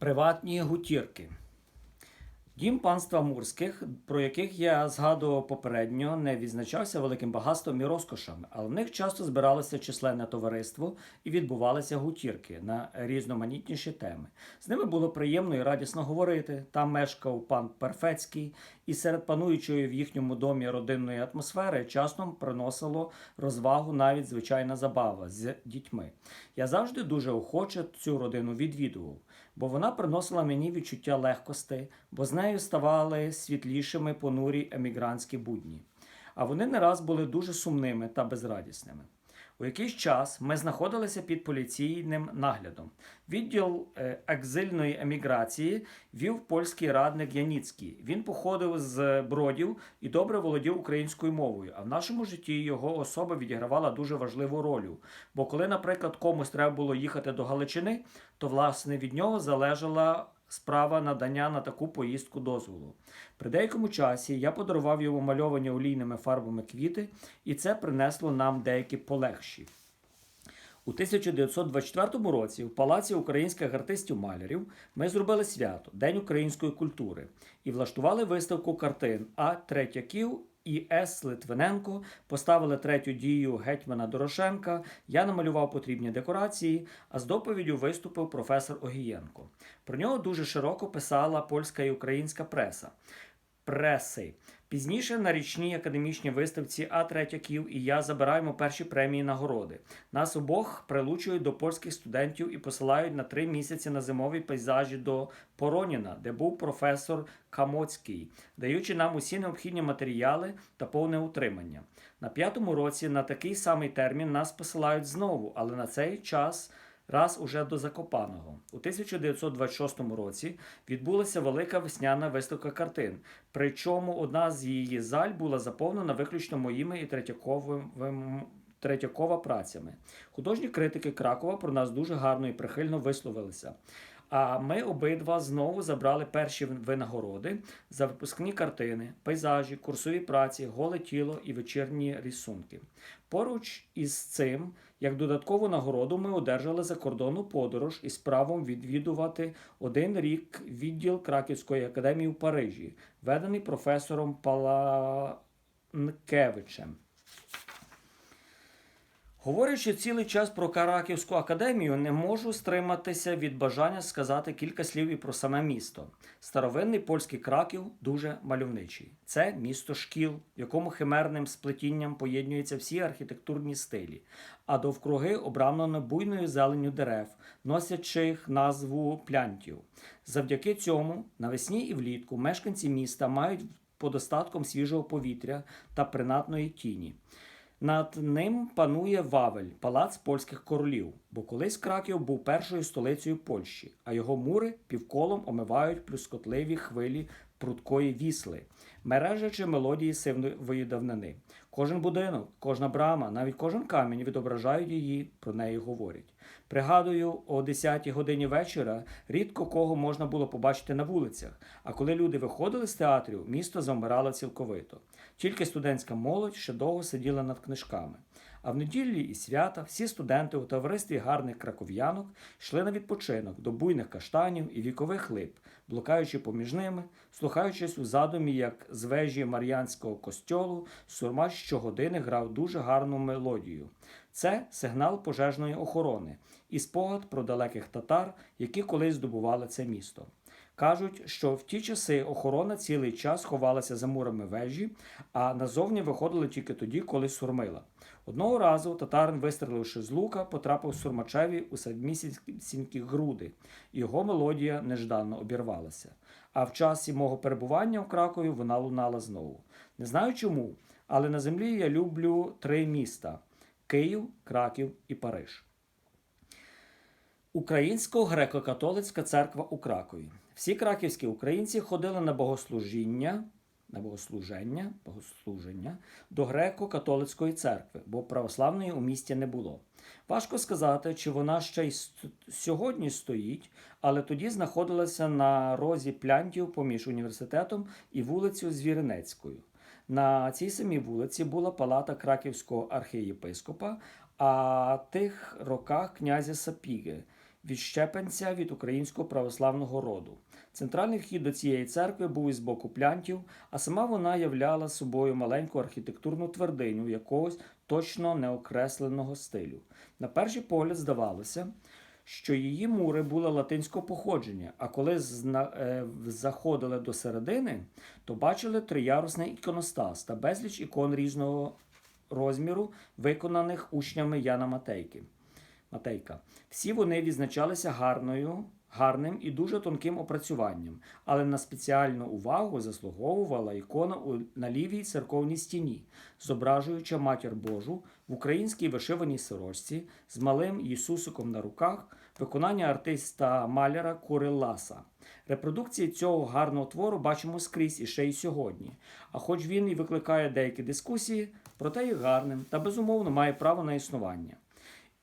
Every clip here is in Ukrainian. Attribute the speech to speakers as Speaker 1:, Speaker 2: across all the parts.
Speaker 1: Приватні гутірки. Дім панства Мурських, про яких я згадував попередньо, не відзначався великим багатством і розкошами, але в них часто збиралося численне товариство і відбувалися гутірки на різноманітніші теми. З ними було приємно і радісно говорити. Там мешкав пан Перфецький, і серед пануючої в їхньому домі родинної атмосфери часом приносило розвагу навіть звичайна забава з дітьми. Я завжди дуже охоче цю родину відвідував, бо вона приносила мені відчуття легкости, бо з нею ставали світлішими понурі емігрантські будні. А вони не раз були дуже сумними та безрадісними. У якийсь час ми знаходилися під поліційним наглядом. Відділ е, екзильної еміграції вів польський радник Яніцький. Він походив з бродів і добре володів українською мовою. А в нашому житті його особа відігравала дуже важливу роль. Бо коли, наприклад, комусь треба було їхати до Галичини, то власне від нього залежала справа надання на таку поїздку дозволу. При деякому часі я подарував йому мальовані олійними фарбами квіти, і це принесло нам деякі полегші. У 1924 році в Палаці українських артистів-малярів ми зробили свято День української культури і влаштували виставку картин А. Третяків і С. Литвиненко, поставили третю дію гетьмана Дорошенка, я намалював потрібні декорації, а з доповіддю виступив професор Огієнко. Про нього дуже широко писала польська і українська преса. Преси. Пізніше на річній академічній виставці А Третяків і я забираємо перші премії нагороди. Нас обох прилучують до польських студентів і посилають на три місяці на зимові пейзажі до Пороніна, де був професор Камоцький, даючи нам усі необхідні матеріали та повне утримання. На п'ятому році на такий самий термін нас посилають знову, але на цей час раз уже до Закопаного. У 1926 році відбулася велика весняна виставка картин, причому одна з її заль була заповнена виключно моїми і Третьяковим Третьякова працями. Художні критики Кракова про нас дуже гарно і прихильно висловилися. А ми обидва знову забрали перші винагороди за випускні картини, пейзажі, курсові праці, голе тіло і вечірні рисунки. Поруч із цим, як додаткову нагороду, ми одержали закордонну подорож із правом відвідувати один рік відділ Краківської академії в Парижі, ведений професором Паланкевичем. Говорячи цілий час про Караківську академію, не можу стриматися від бажання сказати кілька слів і про саме місто. Старовинний польський краків дуже мальовничий. Це місто шкіл, в якому химерним сплетінням поєднуються всі архітектурні стилі, а довкруги обрамлено буйною зеленню дерев, носячих назву плянтів. Завдяки цьому навесні і влітку мешканці міста мають подостатком свіжого повітря та принадної тіні. Над ним панує Вавель, палац польських королів, бо колись Краків був першою столицею Польщі, а його мури півколом омивають плюскотливі хвилі прудкої вісли, мережачи мелодії сивної давнини. Кожен будинок, кожна брама, навіть кожен камінь відображають її, про неї говорять. Пригадую, о 10 годині вечора рідко кого можна було побачити на вулицях, а коли люди виходили з театрів, місто завмирало цілковито. Тільки студентська молодь ще довго сиділа над книжками. А в неділі і свята всі студенти у товаристві гарних краков'янок йшли на відпочинок до буйних каштанів і вікових лип, блукаючи поміж ними, слухаючись у задумі, як з вежі Мар'янського костьолу сурма щогодини грав дуже гарну мелодію. Це сигнал пожежної охорони і спогад про далеких татар, які колись здобували це місто. Кажуть, що в ті часи охорона цілий час ховалася за мурами вежі, а назовні виходили тільки тоді, коли сурмила. Одного разу татарин, вистріливши з лука, потрапив сурмачеві у самісінькі груди, його мелодія нежданно обірвалася. А в часі мого перебування в Кракові вона лунала знову. Не знаю чому, але на землі я люблю три міста: Київ, Краків і Париж. Українсько-греко-католицька церква у Кракові. Всі краківські українці ходили на богослужіння, на богослуження, богослуження до греко-католицької церкви, бо православної у місті не було. Важко сказати, чи вона ще й сьогодні стоїть, але тоді знаходилася на розі плянтів поміж університетом і вулицею Звіринецькою. На цій самій вулиці була палата краківського архієпископа, а тих роках князя Сапіги. відщепенця від українського православного роду. Центральний вхід до цієї церкви був із боку плянтів, а сама вона являла собою маленьку архітектурну твердиню якогось точно неокресленого стилю. На перший погляд здавалося, що її мури були латинського походження, а коли е, заходили до середини, то бачили триярусний іконостас та безліч ікон різного розміру, виконаних учнями Яна Матейки. Матейка. Всі вони відзначалися гарною, гарним і дуже тонким опрацюванням, але на спеціальну увагу заслуговувала ікона на лівій церковній стіні, зображуюча матір Божу в українській вишиваній сорочці з малим Ісусиком на руках, виконання артиста маляра Куриласа. Репродукції цього гарного твору бачимо скрізь і ще й сьогодні. А хоч він і викликає деякі дискусії, проте є гарним та безумовно має право на існування.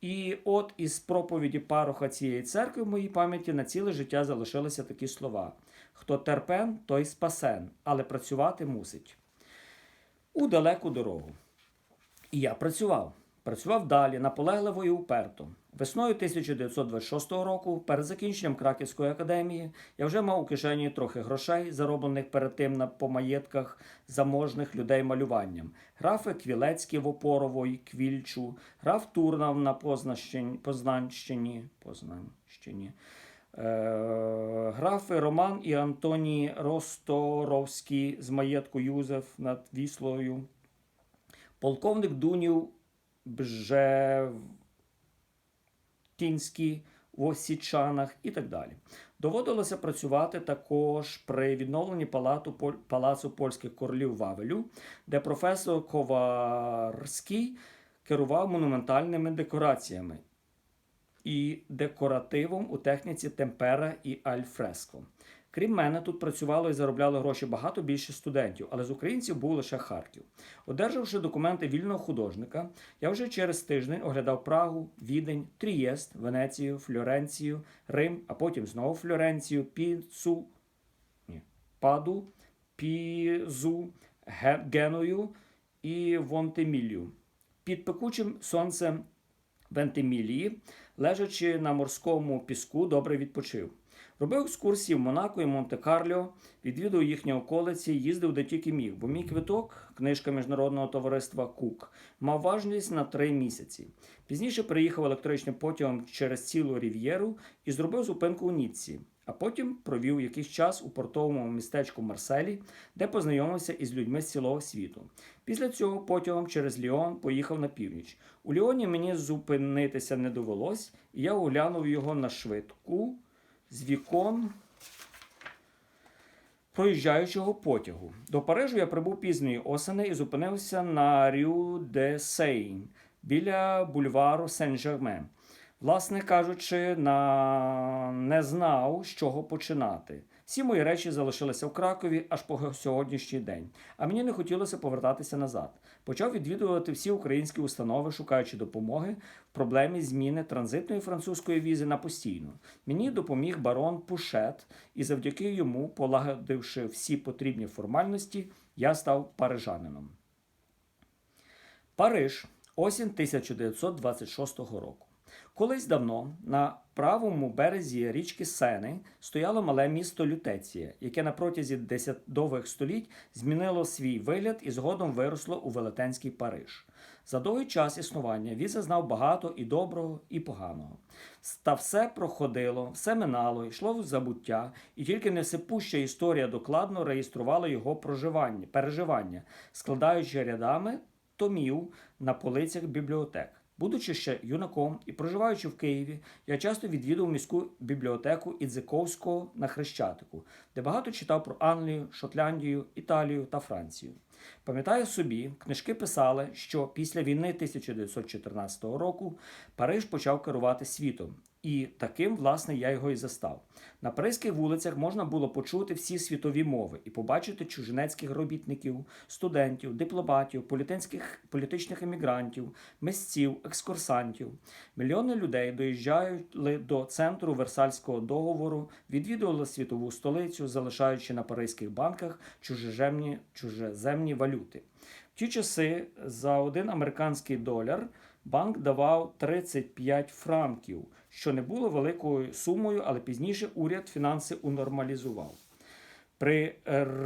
Speaker 1: І от із проповіді пароха цієї церкви в моїй пам'яті на ціле життя залишилися такі слова: хто терпен, той спасен, але працювати мусить. У далеку дорогу. І я працював. Працював далі, наполегливо і уперто. Весною 1926 року, перед закінченням Краківської академії, я вже мав у кишені трохи грошей, зароблених перед тим на по маєтках заможних людей малюванням. Графи Квілецькі в Опорово Квільчу, граф Турнав на Познанщині, Познанщині, Познанщині. Е, графи Роман і Антоній Росторовські з маєтку Юзеф над Віслою, полковник Дунів Бжевкінський в Осічанах і так далі. Доводилося працювати також при відновленні палату, палацу польських королів Вавелю, де професор Коварський керував монументальними декораціями і декоративом у техніці темпера і альфреско. Крім мене, тут працювало і заробляло гроші багато більше студентів, але з українців був лише Харків. Одержавши документи вільного художника, я вже через тиждень оглядав Прагу, Відень, Трієст, Венецію, Флоренцію, Рим, а потім знову Флоренцію, Піцу, ні, Паду, Пізу, Ге- Геную і Вонтемілію. Під пекучим сонцем Вентимілії, лежачи на морському піску, добре відпочив. Робив екскурсії в Монако і Монте-Карло, відвідав їхні околиці, їздив де тільки міг, бо мій квиток, книжка міжнародного товариства Кук, мав важність на три місяці. Пізніше приїхав електричним потягом через цілу рів'єру і зробив зупинку у Ніцці. А потім провів якийсь час у портовому містечку Марселі, де познайомився із людьми з цілого світу. Після цього потягом через Ліон поїхав на північ. У Ліоні мені зупинитися не довелось, і я оглянув його на швидку з вікон проїжджаючого потягу. До Парижу я прибув пізньої осени і зупинився на Рю де Сейн біля бульвару Сен-Жермен. Власне кажучи, на... не знав, з чого починати. Всі мої речі залишилися в Кракові аж по сьогоднішній день, а мені не хотілося повертатися назад. Почав відвідувати всі українські установи, шукаючи допомоги в проблемі зміни транзитної французької візи на постійну. Мені допоміг барон Пушет, і завдяки йому, полагодивши всі потрібні формальності, я став парижанином. Париж, осінь 1926 року. Колись давно на правому березі річки Сени стояло мале місто Лютеція, яке на протязі десятдових століть змінило свій вигляд і згодом виросло у велетенський Париж. За довгий час існування він зазнав багато і доброго, і поганого. Та все проходило, все минало, йшло в забуття, і тільки невсипуща історія докладно реєструвала його проживання, переживання, складаючи рядами томів на полицях бібліотек. Будучи ще юнаком і проживаючи в Києві, я часто відвідував міську бібліотеку Ідзиковського на Хрещатику, де багато читав про Англію, Шотландію, Італію та Францію. Пам'ятаю собі, книжки писали, що після війни 1914 року Париж почав керувати світом, і таким, власне, я його і застав. На паризьких вулицях можна було почути всі світові мови і побачити чужинецьких робітників, студентів, дипломатів, політичних, політичних емігрантів, мисців, екскурсантів. Мільйони людей доїжджали до центру Версальського договору, відвідували світову столицю, залишаючи на паризьких банках чужеземні, чужеземні валюти. В ті часи за один американський доляр банк давав 35 франків, що не було великою сумою, але пізніше уряд фінанси унормалізував. При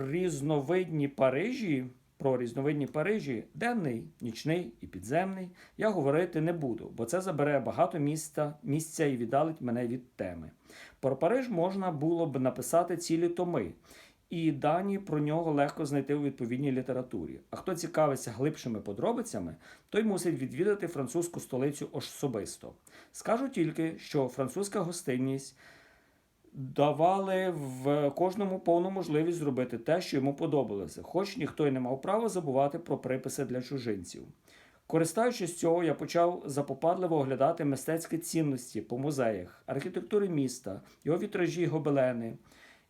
Speaker 1: різновидній Парижі, про різновидні Парижі, денний, нічний і підземний, я говорити не буду, бо це забере багато міста, місця і віддалить мене від теми. Про Париж можна було б написати цілі томи, і дані про нього легко знайти у відповідній літературі. А хто цікавиться глибшими подробицями, той мусить відвідати французьку столицю особисто. Скажу тільки, що французька гостинність давали в кожному повну можливість зробити те, що йому подобалося, хоч ніхто й не мав права забувати про приписи для чужинців. Користаючись цього, я почав запопадливо оглядати мистецькі цінності по музеях, архітектури міста, його вітражі, гобелени.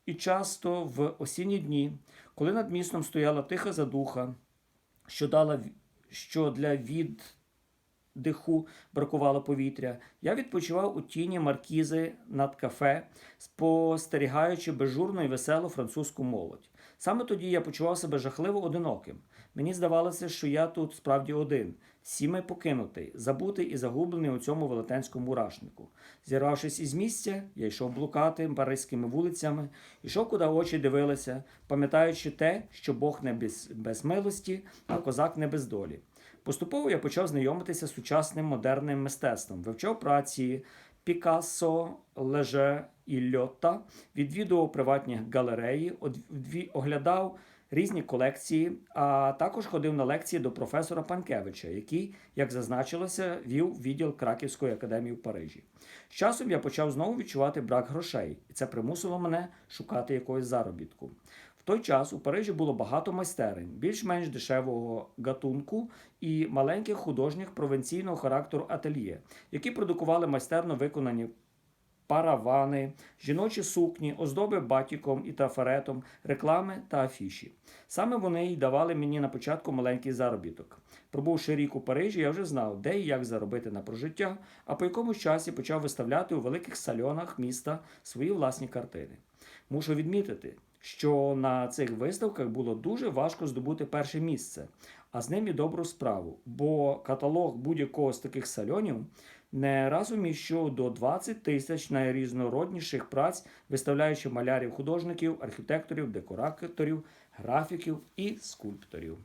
Speaker 1: І часто в осінні дні, коли над містом стояла тиха задуха, що дала що для віддиху бракувало повітря, я відпочивав у тіні маркізи над кафе, спостерігаючи безжурну і веселу французьку молодь. Саме тоді я почував себе жахливо одиноким. Мені здавалося, що я тут справді один, всіми покинутий, забутий і загублений у цьому велетенському мурашнику. Зірвавшись із місця, я йшов блукати паризькими вулицями, йшов, куди очі дивилися, пам'ятаючи те, що Бог не без, без милості, а козак не без долі. Поступово я почав знайомитися з сучасним модерним мистецтвом, вивчав праці Пікассо, Леже і Льотта, відвідував приватні галереї, оглядав різні колекції, а також ходив на лекції до професора Панкевича, який, як зазначилося, вів відділ Краківської академії в Парижі. З часом я почав знову відчувати брак грошей, і це примусило мене шукати якогось заробітку. В той час у Парижі було багато майстерень, більш-менш дешевого гатунку і маленьких художніх провінційного характеру ательє, які продукували майстерно виконані паравани, жіночі сукні, оздоби батіком і трафаретом, реклами та афіші. Саме вони й давали мені на початку маленький заробіток. Пробувши рік у Парижі, я вже знав, де і як заробити на прожиття, а по якомусь часі почав виставляти у великих сальонах міста свої власні картини. Мушу відмітити, що на цих виставках було дуже важко здобути перше місце, а з ним і добру справу, бо каталог будь-якого з таких сальонів не раз що до 20 тисяч найрізнородніших праць, виставляючи малярів, художників, архітекторів, декораторів, графіків і скульпторів.